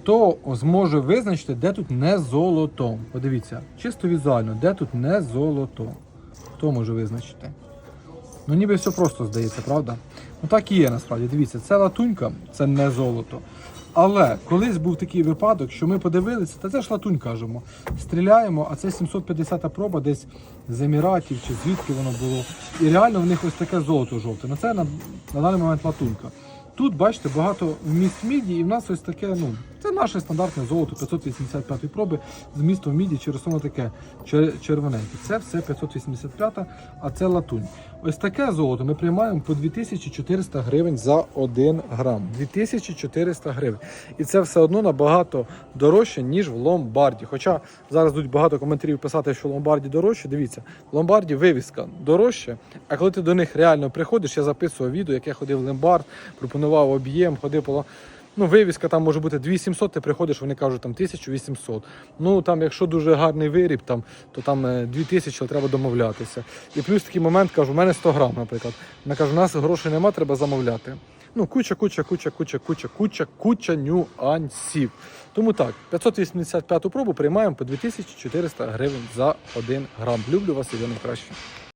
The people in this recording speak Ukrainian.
Хто зможе визначити, де тут не золото? Подивіться, чисто візуально, де тут не золото? Хто може визначити? Ну ніби все просто здається, правда? Ну так і є насправді. Дивіться, це латунька, це не золото. Але колись був такий випадок, що ми подивилися, та це ж латунь кажемо. Стріляємо, а це 750 проба десь з Еміратів чи звідки воно було. І реально в них ось таке золото жовте. Ну це на, на даний момент латунька. Тут, бачите, багато вміст міді, і в нас ось таке, ну, це наше стандартне золото 585 проби з вмістом міді через воно таке червоненьке. Це все 585, а це латунь. Ось таке золото ми приймаємо по 2400 гривень за 1 грам. 2400 гривень. І це все одно набагато дорожче, ніж в ломбарді. Хоча зараз тут багато коментарів писати, що в ломбарді дорожче. Дивіться, в ломбарді вивіска дорожче, а коли ти до них реально приходиш, я записував відео, як я ходив в ломбард, пропонував об'єм, ходив по. Ну, вивіска там може бути 2700, ти приходиш, вони кажуть там 1800. Ну там, якщо дуже гарний виріб, там, то там е, 2000, але треба домовлятися. І плюс такий момент кажу, у мене 100 грам, наприклад. Вона каже, у нас грошей нема, треба замовляти. Ну, куча, куча, куча, куча, куча, куча, куча нюансів. Тому так, 585 пробу приймаємо по 2400 гривень за 1 грам. Люблю вас і ви найкраще.